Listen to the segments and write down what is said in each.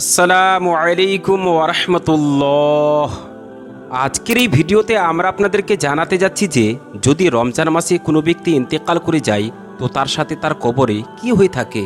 আসসালামু আলাইকুম ওরহমতুল্লাহ আজকের এই ভিডিওতে আমরা আপনাদেরকে জানাতে যাচ্ছি যে, যদি রমজান মাসে কোনো ব্যক্তি ইন্তেকাল করে যায়, তো তার সাথে তার কবরে কি হয়ে থাকে?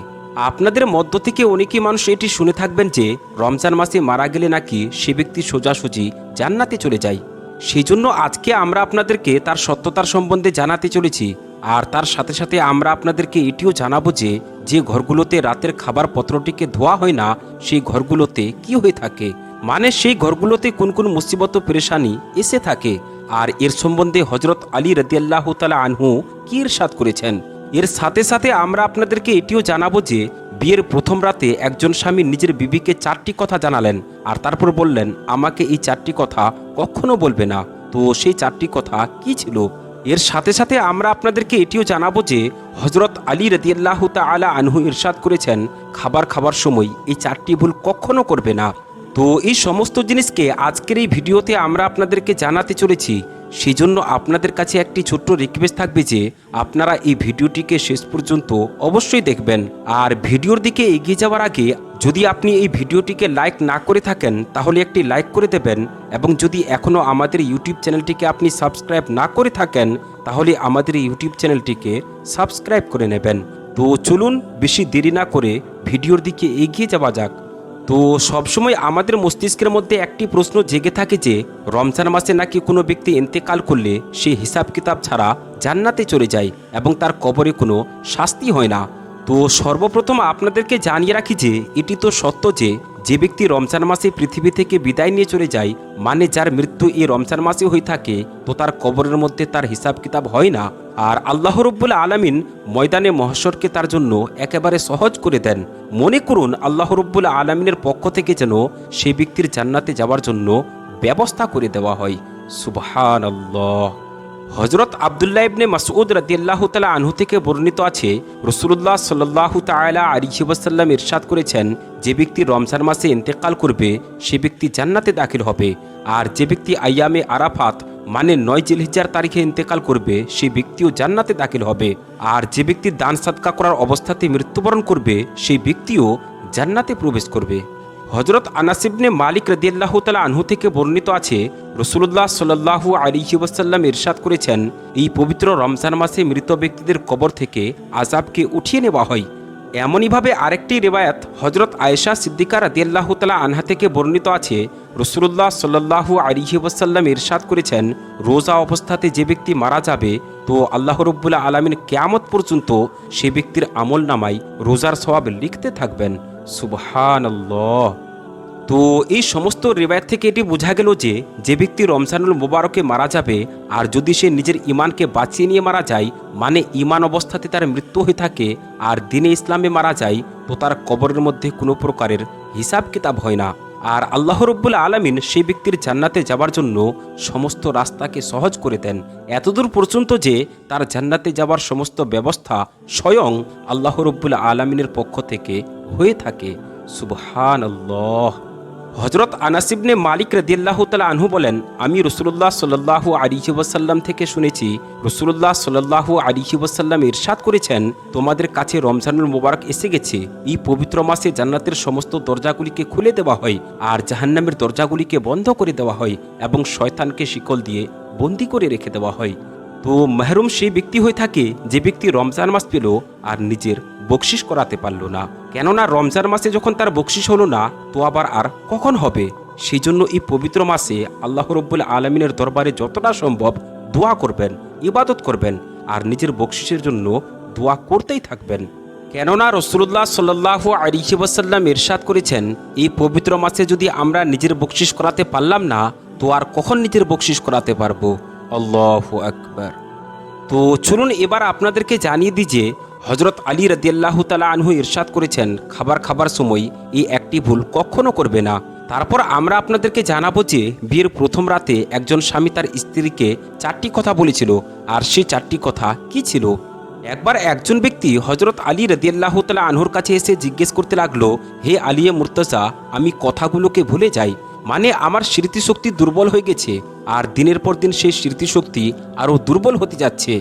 আপনাদের মধ্য থেকে অনেকেই মানুষ এটি শুনে থাকবেন যে, রমজান মাসে মারা গেলে নাকি সে ব্যক্তি সোজাসুজি জান্নাতে চলে যায়। সেই জন্য আজকে আমরা আপনাদেরকে তার সত্যতার সম্বন্ধে জানাতে চলেছি। আর তার সাথে সাথে আমরা আপনাদেরকে এটিও জানাব যে যে ঘরগুলোতে রাতের খাবার পত্রটিকে ধোয়া হয় না, সেই ঘরগুলোতে কি হয়ে থাকে? মানে সেই ঘরগুলোতে কোন কোন মুসিবত পেরেশানি এসে থাকে? আর এর সম্বন্ধে হজরত আলী রদিয়াল্লাহ তালা আনহু কি ইরশাদ করেছেন? এর সাথে সাথে আমরা আপনাদেরকে এটিও জানাব যে বিয়ের প্রথম রাতে একজন স্বামী নিজের বিবিকে চারটি কথা জানালেন আর তারপর বললেন, আমাকে এই চারটি কথা কখনো বলবে না। তো সেই চারটি কথা কি ছিল? এর সাথে সাথে আমরা আপনাদেরকে এটিও জানাব যে হজরত আলী রদিয়াল্লাহ তালা আনহু ইরশাদ করেছেন, খাবার খাবার সময় এই চারটি ভুল কখনো করবে না। তো এই সমস্ত জিনিসকে আজকের এই ভিডিওতে আমরা আপনাদেরকে জানাতে চলেছি। সেই জন্য আপনাদের কাছে একটি ছোট্ট রিকোয়েস্ট থাকবে যে আপনারা এই ভিডিওটিকে শেষ পর্যন্ত অবশ্যই দেখবেন। আর ভিডিওর দিকে এগিয়ে যাওয়ার আগে যদি আপনি এই ভিডিওটিকে লাইক না করে থাকেন, তাহলে একটি লাইক করে দেবেন এবং যদি এখনও আমাদের ইউটিউব চ্যানেলটিকে আপনি সাবস্ক্রাইব না করে থাকেন, তাহলে আমাদের ইউটিউব চ্যানেলটিকে সাবস্ক্রাইব করে নেবেন। তো চলুন, বেশি দেরি না করে ভিডিওর দিকে এগিয়ে যাওয়া যাক। তো সবসময় আমাদের মস্তিষ্কের মধ্যে একটি প্রশ্ন জেগে থাকে যে, রমজান মাসে নাকি কোনো ব্যক্তি এন্তেকাল করলে সে হিসাব কিতাব ছাড়া জান্নাতে চলে যায় এবং তার কবরে কোনো শাস্তি হয় না? তো সর্বপ্রথম আপনাদেরকে জানিয়ে রাখি যে, এটি তো সত্য যে যে ব্যক্তি রমজান মাসে পৃথিবী থেকে বিদায় নিয়ে চলে যায় মানে যার মৃত্যু এই রমজান মাসে হয়ে থাকে, তো তার কবরের মধ্যে তার হিসাব কিতাব হয় না। আর আল্লাহ রব্বুল আলমিন ময়দানে মহাশরকে তার জন্য একেবারে সহজ করে দেন। মনে করুন, আল্লাহ রব্বুল আলমিনের পক্ষ থেকে যেন সেই ব্যক্তির জান্নাতে যাওয়ার জন্য ব্যবস্থা করে দেওয়া হয়। সুবহান আল্লাহ হজরত আবদুল্লাহ ইবনে মাসউদ রাদিয়াল্লাহু তাআলা আনহু থেকে বর্ণিত আছে রসুল্লাহ সাল্লাল্লাহু তাআলা আলাইহি ওয়াসাল্লাম ইরশাদ করেছেন, যে ব্যক্তি রমজান মাসে ইন্তেকাল করবে, সে ব্যক্তি জান্নাতে দাখিল হবে। আর যে ব্যক্তি আইয়ামে আরাফাত মানে নয় জিলহিজার তারিখে ইন্তেকাল করবে, সে ব্যক্তিও জান্নাতে দাখিল হবে। আর যে ব্যক্তি দান সাদকা করার অবস্থাতে মৃত্যুবরণ করবে সেই ব্যক্তিও জান্নাতে প্রবেশ করবে। হজরত আনাসিবনে মালিক রদিয়াল্লাহ তালা আনহু থেকে বর্ণিত আছে রসুল্লাহ সাল্লাহু আলিহি ওয়াসাল্লাম ইরশাদ করেছেন, এই পবিত্র রমজান মাসে মৃত ব্যক্তিদের কবর থেকে আজাবকে উঠিয়ে নেওয়া হয়। এমনইভাবে আরেকটি রেবায়াত হজরত আয়েশা সিদ্দিকা রাদিয়াল্লাহ তালা আনহা থেকে বর্ণিত আছে রসুল্লাহ সাল্লাহু আলিহি ওয়াসাল্লাম ইরশাদ করেছেন, রোজা অবস্থাতে যে ব্যক্তি মারা যাবে, তো আল্লাহ রব্বুল্লাহ আলমিন কেয়ামত পর্যন্ত সে ব্যক্তির আমল নামায় রোজার সবাব লিখতে থাকবেন। সুবহান তো এই সমস্ত রেবায়ত থেকে এটি বোঝা গেল যে যে ব্যক্তি রমজানুল মোবারকে মারা যাবে, আর যদি সে নিজের ইমানকে বাঁচিয়ে নিয়ে মারা যায় মানে ইমান অবস্থাতে তার মৃত্যু হয়ে থাকে, আর দিনে ইসলামে মারা যায়, তো তার কবরের মধ্যে কোনো প্রকারের হিসাব কিতাব হয় না। আর আল্লাহ রব্বুল আলমিন সেই ব্যক্তির জান্নাতে যাবার জন্য সমস্ত রাস্তাকে সহজ করে দেন। এতদূর পর্যন্ত যে তার জান্নাতে যাবার সমস্ত ব্যবস্থা স্বয়ং আল্লাহ রব্বুল আলমিনের পক্ষ থেকে হয়ে থাকে। সুবহান আল্লাহ হজরত আনাসিবনে মালিক রদিয়াল্লাহ তালা আনহু বলেন, আমি রসুল্লাহ সাল্লাহু আলিহি ওয়াসাল্লাম থেকে শুনেছি রসুল্লাহ সাল্লাহু আলিহি ওয়াসাল্লাম ইরশাদ করেছেন, তোমাদের কাছে রমজানুল মোবারক এসে গেছে। এই পবিত্র মাসে জান্নাতের সমস্ত দরজাগুলিকে খুলে দেওয়া হয় আর জাহান্নামের দরজাগুলিকে বন্ধ করে দেওয়া হয় এবং শয়তানকে শিকল দিয়ে বন্দি করে রেখে দেওয়া হয়। তো মেহরুম সেই ব্যক্তি হয়ে থাকে যে ব্যক্তি রমজান মাস পেল আর নিজের বকশিস করাতে পারল না। কেননা রমজান মাসে যখন তার বকশিস হলো না, তো আবার আর কখন হবে? সেই জন্য এই পবিত্র মাসে আল্লাহ রব্বুল আলমিনের দরবারে যতটা সম্ভব দোয়া করবেন, ইবাদত করবেন, আর নিজের বকশিসের জন্য দোয়া করতেই থাকবেন। কেননা রসুল্লাহ সাল্লাহ আলিহি ওয়াসাল্লাম ইরশাদ করেছেন, এই পবিত্র মাসে যদি আমরা নিজের বকশিস করাতে পারলাম না, তো আর কখন নিজের বকশিস করাতে পারব? আল্লাহ আকবার। তো চলুন এবার আপনাদেরকে জানিয়ে দিই যে হজরত আলী রদিয়াল্লাহ তালা আনহু ইরশাদ করেছেন, খাবার খাবার সময় এই একটি ভুল কখনো করবে না। তারপর আমরা আপনাদেরকে জানাব যে, বিয়ের প্রথম রাতে একজন স্বামী তার স্ত্রীকে চারটি কথা বলেছিল, আর সেই চারটি কথা কি ছিল? একবার একজন ব্যক্তি হজরত আলী রদিয়াল্লাহ তালা আনহুর কাছে এসে জিজ্ঞেস করতে লাগল, হে আলিয়ে মুর্তজা, আমি কথাগুলোকে ভুলে যাই। মানে আমার স্মৃতিশক্তি দুর্বল হয়ে গেছে, আর দিনের পর দিন সেই স্মৃতিশক্তি আরও দুর্বল হতে যাচ্ছে।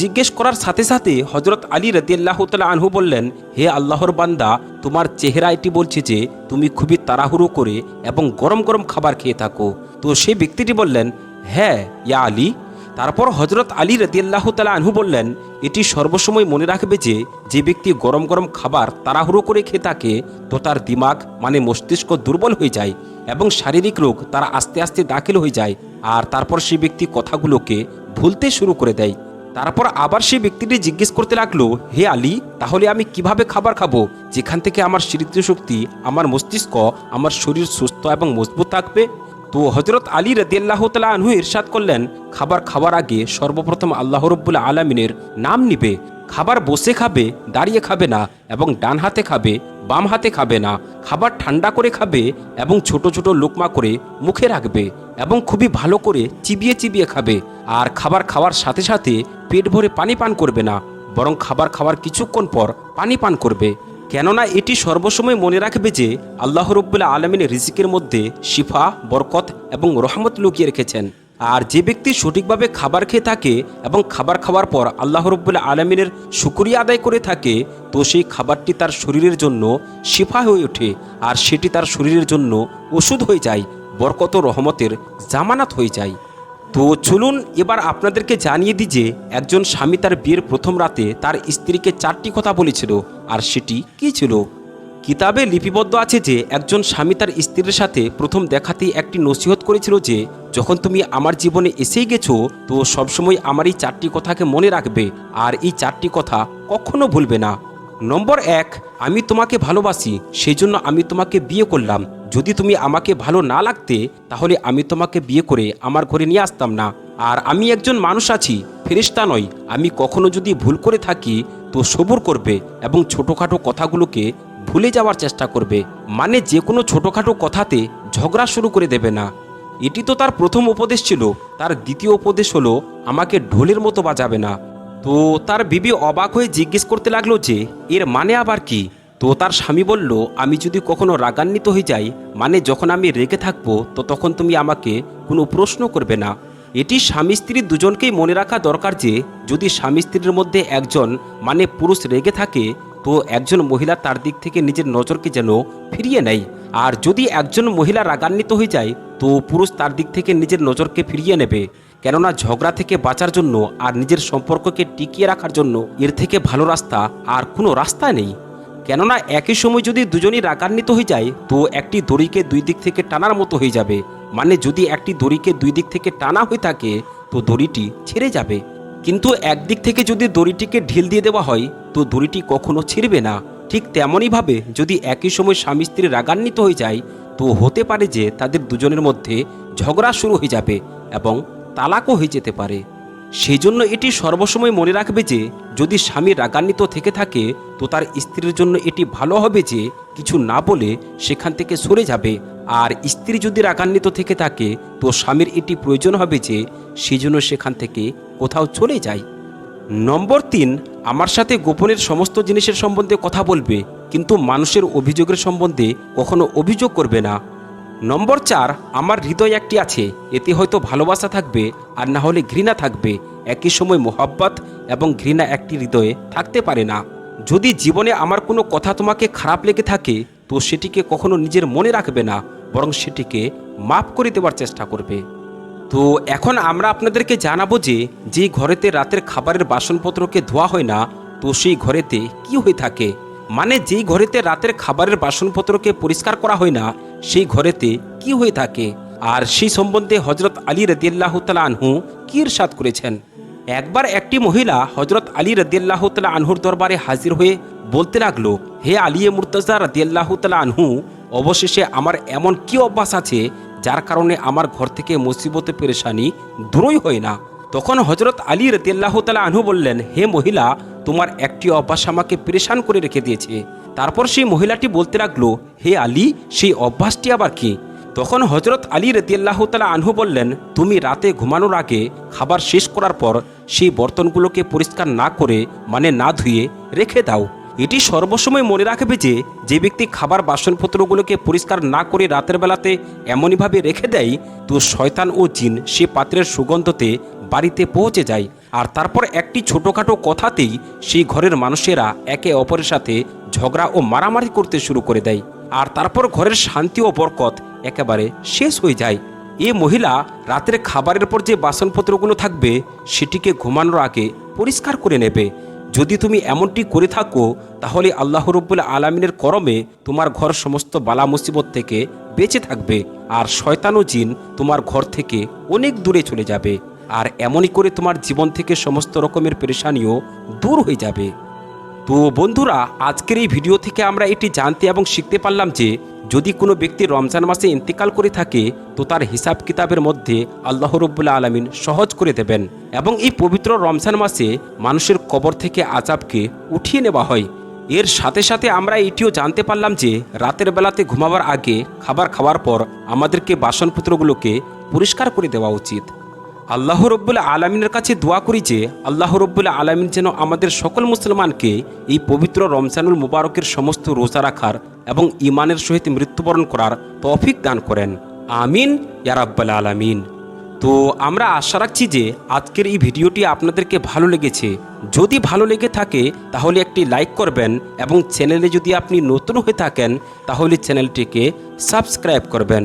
জিজ্ঞেস করার সাথে সাথে হজরত আলী রদিয়াল্লাহ তালা আনহু বললেন, হে আল্লাহর বান্দা, তোমার চেহারা এটি বলছে যে, তুমি খুবই তাড়াহুড়ো করে এবং গরম গরম খাবার খেয়ে থাকো। তো সেই ব্যক্তিটি বললেন হ্যাঁ ইয়া আলী। তারপর হজরত আলী রদিয়াল্লাহ তালা আনহু বললেন, এটি সর্বসময় মনে রাখবে যে যে ব্যক্তি গরম গরম খাবার তাড়াহুড়ো করে খেয়ে থাকে, তো তার দিমাগ মানে মস্তিষ্ক দুর্বল হয়ে যায় এবং শারীরিক রোগ তারা আস্তে আস্তে দাখিল হয়ে যায়। আর তারপর সেই ব্যক্তি কথাগুলোকে ভুলতে শুরু করে দেয়। তারপর আবার সেই ব্যক্তিটি জিজ্ঞেস করতে লাগল, হে আলী, তাহলে আমি কীভাবে খাবার খাব? যেখান থেকে আমার স্মৃতিশক্তি আমার মস্তিষ্ক, আমার শরীর সুস্থ এবং মজবুত থাকবে? তো হজরত আলী রদিয়াল্লাহ তালা আনহু ইরশাদ করলেন, খাবার খাওয়ার আগে সর্বপ্রথম আল্লাহ রব্বুল আলমিনের নাম নিবে। খাবার বসে খাবে, দাঁড়িয়ে খাবে না এবং ডান হাতে খাবে, বাম হাতে খাবে না। খাবার ঠান্ডা করে খাবে এবং ছোট ছোট লোকমা করে মুখে রাখবে। এবং খুবই ভালো করে চিবিয়ে চিবিয়ে খাবে। আর খাবার খাওয়ার সাথে সাথে পেট ভরে পানি পান করবে না, বরং খাবার খাওয়ার কিছুক্ষণ পর পানি পান করবে। কেননা এটি সর্বসময় মনে রাখবে যে আল্লাহ রব্বুল্লা আলমিনের রিজিকের মধ্যে শিফা, বরকত এবং রহমত লুকিয়ে রেখেছেন। আর যে ব্যক্তি সঠিকভাবে খাবার খেয়ে থাকে এবং খাবার খাওয়ার পর আল্লাহ রব্বুল্লা আলমিনের শুকুরিয়া আদায় করে থাকে, তো সেই খাবারটি তার শরীরের জন্য শিফা হয়ে ওঠে, আর সেটি তার শরীরের জন্য ওষুধ হয়ে যায়। বরকত রহমতের জামানাত হয়ে যায়। তো চলুন এবার আপনাদেরকে জানিয়ে দিই যে, একজন স্বামী তার বিয়ের প্রথম রাতে তার স্ত্রীকে চারটি কথা বলেছিল, আর সেটি কি ছিল? কিতাবে লিপিবদ্ধ আছে যে, একজন স্বামী তার স্ত্রীর সাথে প্রথম দেখাতেই একটি নসিহত করেছিল যে, যখন তুমি আমার জীবনে এসেই গেছো, তো সবসময় আমার এই চারটি কথাকে মনে রাখবে, আর এই চারটি কথা কখনো ভুলবে না। নম্বর এক, আমি তোমাকে ভালোবাসি সেই জন্য আমি তোমাকে বিয়ে করলাম। যদি তুমি আমাকে ভালো না লাগতে, তাহলে আমি তোমাকে বিয়ে করে আমার ঘরে নিয়ে আসতাম না। আর আমি একজন মানুষ আছি ফেরিস্তা নয় আমি কখনো যদি ভুল করে থাকি, তো সবুর করবে এবং ছোটোখাটো কথাগুলোকে ভুলে যাওয়ার চেষ্টা করবে। মানে যে কোনো ছোটোখাটো কথাতে ঝগড়া শুরু করে দেবে না। এটি তো তার প্রথম উপদেশ ছিল। তার দ্বিতীয় উপদেশ হলো, আমাকে ঢোলের মতো বাজাবে না। তো তার বিবি অবাক হয়ে জিজ্ঞেস করতে লাগল যে, এর মানে আবার কি? তো তার স্বামী বলল, আমি যদি কখনো রাগান্বিত হয়ে যাই মানে যখন আমি রেগে থাকব, তো তখন তুমি আমাকে কোনো প্রশ্ন করবে না। এটি স্বামী স্ত্রী দুজনকেই মনে রাখা দরকার যে, যদি স্বামী স্ত্রীর মধ্যে একজন মানে পুরুষ রেগে থাকে, তো একজন মহিলা তার দিক থেকে নিজের নজরকে যেন ফিরিয়ে নেয়। আর যদি একজন মহিলা রাগান্বিত হয়ে যায়, তো পুরুষ তার দিক থেকে নিজের নজরকে ফিরিয়ে নেবে। কেননা ঝগড়া থেকে বাঁচার জন্য আর নিজের সম্পর্ককে টিকিয়ে রাখার জন্য এর থেকে ভালো রাস্তা আর কোনো রাস্তা নেই। কেননা একই সময় যদি দুজনই রাগান্বিত হয়ে যায়, তো একটি দড়িকে দুই দিক থেকে টানার মতো হয়ে যাবে। মানে যদি একটি দড়িকে দুই দিক থেকে টানা হয়ে থাকে, তো দড়িটি ছেড়ে যাবে। কিন্তু একদিক থেকে যদি দড়িটিকে ঢিল দিয়ে দেওয়া হয়, তো দড়িটি কখনো ছিঁড়বে না। ঠিক তেমনইভাবে যদি একই সময় স্বামী স্ত্রী রাগান্বিত হয়ে যায়, তো হতে পারে যে তাদের দুজনের মধ্যে ঝগড়া শুরু হয়ে যাবে এবং তালাকও হয়ে যেতে পারে। সেই জন্য এটি সর্বসময় মনে রাখবে যে, যদি স্বামী রাগান্বিত থেকে থাকে, তো তার স্ত্রীর জন্য এটি ভালো হবে যে, কিছু না বলে সেখান থেকে সরে যাবে। আর স্ত্রী যদি রাগান্বিত থেকে থাকে, তো স্বামীর এটি প্রয়োজন হবে যে সেই জন্য সেখান থেকে কোথাও চলে যায়। নম্বর তিন, আমার সাথে গোপনের সমস্ত জিনিসের সম্বন্ধে কথা বলবে, কিন্তু মানুষের অভিযোগের সম্বন্ধে কখনো অভিযোগ করবে না। নম্বর চার, আমার হৃদয় একটি আছে, এতে হয়তো ভালোবাসা থাকবে, আর না হলে ঘৃণা থাকবে। একই সময় মোহাব্বত এবং ঘৃণা একটি হৃদয়ে থাকতে পারে না। যদি জীবনে আমার কোনো কথা তোমাকে খারাপ লেগে থাকে, তো সেটিকে কখনো নিজের মনে রাখবে না, বরং সেটিকে মাফ করে দেওয়ার চেষ্টা করবে। তো এখন আমরা আপনাদেরকে জানাব যে যে ঘরেতে রাতের খাবারের বাসনপত্রকে ধোয়া হয় না, তো সেই ঘরেতে কি হয়ে থাকে? মানে যেই ঘরেতে রাতের খাবারের বাসনপত্রকে পরিষ্কার করা হয় না সেই ঘরেতে কি হয়ে থাকে? আর সেই সম্বন্ধে হজরত আলী রদিয়াল্লাহ তালা আনহু কি ইরশাদ করেছেন? একবার একটি মহিলা হজরত আলী রদিয়াল্লাহ তালা আনহুর দরবারে হাজির হয়ে বলতে লাগল, হে আলিয়ে মুর্তজা রদিয়াল্লাহ তালা আনহু, অবশেষে আমার এমন কি অভ্যাস আছে যার কারণে আমার ঘর থেকে মুসিবতে পেরেশানি দূরই হয় না? তখন হজরত আলী রতিয়াল্লাহ তালা আনহু বললেন, হে মহিলা তোমার একটি অভ্যাস আমাকে পেরেশান করে রেখে দিয়েছে। তারপর সেই মহিলাটি বলতে লাগল, হে আলী, সেই অভ্যাসটি আবার কি? তখন হজরত আলী রতিয়াল্লাহ তালা আনহু বললেন, তুমি রাতে ঘুমানোর আগে খাবার শেষ করার পর সেই বর্তনগুলোকে পরিষ্কার না করে মানে না ধুয়ে রেখে দাও। এটি সর্বসময় মনে রাখবে যে যে ব্যক্তি খাবার বাসনপত্রগুলোকে পরিষ্কার না করে রাতের বেলাতে এমনইভাবে রেখে দেয়, তো শয়তান ও জিন সে পাত্রের সুগন্ধতে বাড়িতে পৌঁছে যায়। আর তারপর একটি ছোটোখাটো কথাতেই সেই ঘরের মানুষেরা একে অপরের সাথে ঝগড়া ও মারামারি করতে শুরু করে দেয়। আর তারপর ঘরের শান্তি ও বরকত একেবারে শেষ হয়ে যায়। এ মহিলা রাতের খাবারের পর যে বাসনপত্রগুলো থাকবে, সেটিকে ঘুমানোর আগে পরিষ্কার করে নেবে। যদি তুমি এমনটি করে থাকো, তাহলে আল্লাহ রব্বুল আলমিনের করমে তোমার ঘর সমস্ত বালা মুসিবত থেকে বেঁচে থাকবে। আর শয়তান জিন তোমার ঘর থেকে অনেক দূরে চলে যাবে। এমনই করে তোমার জীবন থেকে সমস্ত রকমের পেরেশানিও দূর হয়ে যাবে। তো বন্ধুরা, আজকের এই ভিডিও থেকে আমরা এটি জানতে এবং শিখতে পারলাম যে, যদি কোনো ব্যক্তি রমজান মাসে ইন্তেকাল করে থাকে, তো তার হিসাব কিতাবের মধ্যে আল্লাহ রব্বুল্লা আলমিন সহজ করে দেবেন এবং এই পবিত্র রমজান মাসে মানুষের কবর থেকে আজাবকে উঠিয়ে নেওয়া হয়। এর সাথে সাথে আমরা এটিও জানতে পারলাম যে, রাতের বেলাতে ঘুমাবার আগে খাবার খাওয়ার পর আমাদেরকে বাসনপত্রগুলোকে পরিষ্কার করে দেওয়া উচিত। আল্লাহ রব্বুল্লা আলমিনের কাছে দোয়া করি যে, আল্লাহ রব্বুল্লা আলমিন যেন আমাদের সকল মুসলমানকে এই পবিত্র রমজানুল মুবারকের সমস্ত রোজা রাখার এবং ইমানের সহিত মৃত্যুবরণ করার তৌফিক দান করেন। আমিন ইয়ারাব্বাল আলামিন। তো আমরা আশা রাখছি যে, আজকের এই ভিডিওটি আপনাদেরকে ভালো লেগেছে। যদি ভালো লেগে থাকে, তাহলে একটি লাইক করবেন এবং চ্যানেলে যদি আপনি নতুন হয়ে থাকেন, তাহলে চ্যানেলটিকে সাবস্ক্রাইব করবেন।